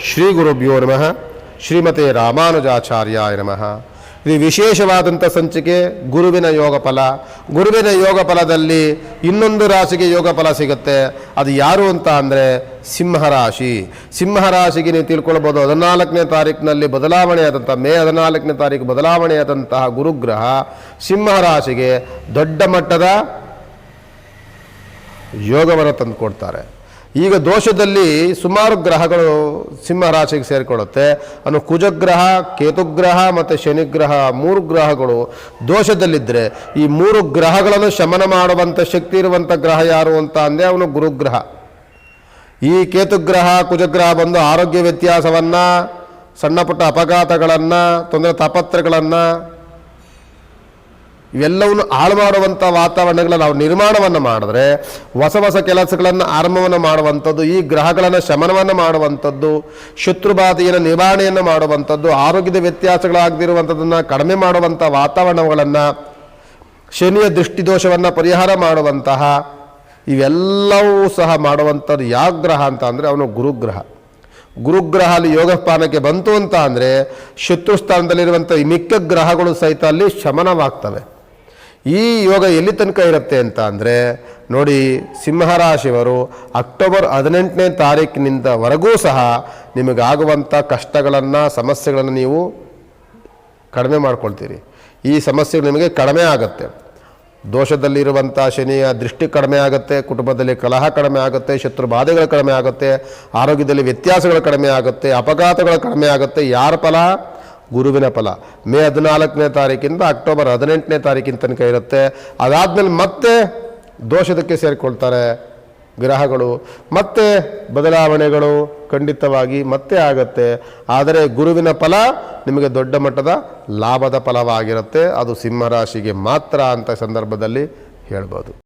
ಶ್ರೀ ಗುರುಭ್ಯೋ ನಮಃ. ಶ್ರೀಮತೆ ರಾಮಾನುಜಾಚಾರ್ಯಾಯ ನಮಃ. ಇದು ವಿಶೇಷವಾದಂಥ ಸಂಚಿಕೆ, ಗುರುವಿನ ಯೋಗ ಫಲ. ಗುರುವಿನ ಯೋಗ ಫಲದಲ್ಲಿ ಇನ್ನೊಂದು ರಾಶಿಗೆ ಯೋಗ ಫಲ ಸಿಗುತ್ತೆ. ಅದು ಯಾರು ಅಂತ ಅಂದರೆ ಸಿಂಹರಾಶಿ ಸಿಂಹರಾಶಿಗೆ ನೀವು ತಿಳ್ಕೊಳ್ಬೋದು, ಹದಿನಾಲ್ಕನೇ ತಾರೀಕಿನಲ್ಲಿ ಬದಲಾವಣೆಯಾದಂಥ ಮೇ ಹದಿನಾಲ್ಕನೇ ತಾರೀಕು ಬದಲಾವಣೆಯಾದಂತಹ ಗುರುಗ್ರಹ ಸಿಂಹರಾಶಿಗೆ ದೊಡ್ಡ ಮಟ್ಟದ ಯೋಗವನ್ನು ತಂದುಕೊಡ್ತಾರೆ. ಈಗ ದೋಷದಲ್ಲಿ ಸುಮಾರು ಗ್ರಹಗಳು ಸಿಂಹ ರಾಶಿಗೆ ಸೇರಿಕೊಳ್ಳುತ್ತೆ. ಅನ್ನು ಕುಜಗ್ರಹ, ಕೇತುಗ್ರಹ ಮತ್ತು ಶನಿಗ್ರಹ ಮೂರು ಗ್ರಹಗಳು ದೋಷದಲ್ಲಿದ್ದರೆ ಈ ಮೂರು ಗ್ರಹಗಳನ್ನು ಶಮನ ಮಾಡುವಂಥ ಶಕ್ತಿ ಇರುವಂಥ ಗ್ರಹ ಯಾರು ಅಂತ ಅಂದರೆ ಅವನು ಗುರುಗ್ರಹ. ಈ ಕೇತುಗ್ರಹ, ಕುಜಗ್ರಹ ಬಂದು ಆರೋಗ್ಯ ವ್ಯತ್ಯಾಸವನ್ನು, ಸಣ್ಣ ಪುಟ್ಟ ಅಪಘಾತಗಳನ್ನು, ತೊಂದರೆ ತಾಪತ್ರಗಳನ್ನು ಇವೆಲ್ಲವನ್ನು ಹಾಳು ಮಾಡುವಂಥ ವಾತಾವರಣಗಳ ನಾವು ನಿರ್ಮಾಣವನ್ನು ಮಾಡಿದ್ರೆ ಹೊಸ ಹೊಸ ಕೆಲಸಗಳನ್ನು ಆರಂಭವನ್ನು ಮಾಡುವಂಥದ್ದು, ಈ ಗ್ರಹಗಳನ್ನು ಶಮನವನ್ನು ಮಾಡುವಂಥದ್ದು, ಶತ್ರುಬಾಧೆಯನ್ನು ನಿವಾರಣೆಯನ್ನು ಮಾಡುವಂಥದ್ದು, ಆರೋಗ್ಯದ ವ್ಯತ್ಯಾಸಗಳಾಗದಿರುವಂಥದ್ದನ್ನು ಕಡಿಮೆ ಮಾಡುವಂಥ ವಾತಾವರಣಗಳನ್ನು, ಶನಿಯ ದೃಷ್ಟಿದೋಷವನ್ನು ಪರಿಹಾರ ಮಾಡುವಂತಹ ಇವೆಲ್ಲವೂ ಸಹ ಮಾಡುವಂಥದ್ದು ಯಾವ ಗ್ರಹ ಅಂತ ಅಂದರೆ ಅವನು ಗುರುಗ್ರಹ. ಗುರುಗ್ರಹ ಅಲ್ಲಿ ಯೋಗಸ್ಥಾನಕ್ಕೆ ಬಂತು ಅಂತ ಅಂದರೆ ಶತ್ರು ಸ್ಥಾನದಲ್ಲಿರುವಂಥ ಮಿಕ್ಕ ಗ್ರಹಗಳು ಸಹಿತ ಅಲ್ಲಿ ಶಮನವಾಗ್ತವೆ. ಈ ಯೋಗ ಎಲ್ಲಿ ತನಕ ಇರುತ್ತೆ ಅಂತ ಅಂದರೆ, ನೋಡಿ ಸಿಂಹರಾಶಿಯವರು ಅಕ್ಟೋಬರ್ ಹದಿನೆಂಟನೇ ತಾರೀಕಿನಿಂದವರೆಗೂ ಸಹ ನಿಮಗಾಗುವಂಥ ಕಷ್ಟಗಳನ್ನು, ಸಮಸ್ಯೆಗಳನ್ನು ನೀವು ಕಡಿಮೆ ಮಾಡ್ಕೊಳ್ತೀರಿ. ಈ ಸಮಸ್ಯೆಗಳು ನಿಮಗೆ ಕಡಿಮೆ ಆಗುತ್ತೆ. ದೋಷದಲ್ಲಿರುವಂಥ ಶನಿಯ ದೃಷ್ಟಿ ಕಡಿಮೆ ಆಗುತ್ತೆ, ಕುಟುಂಬದಲ್ಲಿ ಕಲಹ ಕಡಿಮೆ ಆಗುತ್ತೆ, ಶತ್ರು ಬಾಧೆಗಳು ಕಡಿಮೆ ಆಗುತ್ತೆ, ಆರೋಗ್ಯದಲ್ಲಿ ವ್ಯತ್ಯಾಸಗಳು ಕಡಿಮೆ ಆಗುತ್ತೆ, ಅಪಘಾತಗಳು ಕಡಿಮೆ ಆಗುತ್ತೆ, ಯಾರ ಫಲ? ಗುರುವಿನ ಫಲ. ಮೇ ಹದಿನಾಲ್ಕನೇ ತಾರೀಕಿಂದ ಅಕ್ಟೋಬರ್ ಹದಿನೆಂಟನೇ ತಾರೀಕಿನ ತನಕ ಇರುತ್ತೆ. ಅದಾದಮೇಲೆ ಮತ್ತೆ ದೋಷದಕ್ಕೆ ಸೇರಿಕೊಳ್ತಾರೆ ಗ್ರಹಗಳು. ಮತ್ತೆ ಬದಲಾವಣೆಗಳು ಖಂಡಿತವಾಗಿ ಮತ್ತೆ ಆಗತ್ತೆ. ಆದರೆ ಗುರುವಿನ ಫಲ ನಿಮಗೆ ದೊಡ್ಡ ಮಟ್ಟದ ಲಾಭದ ಫಲವಾಗಿರುತ್ತೆ. ಅದು ಸಿಂಹರಾಶಿಗೆ ಮಾತ್ರ ಅಂತ ಸಂದರ್ಭದಲ್ಲಿ ಹೇಳ್ಬೋದು.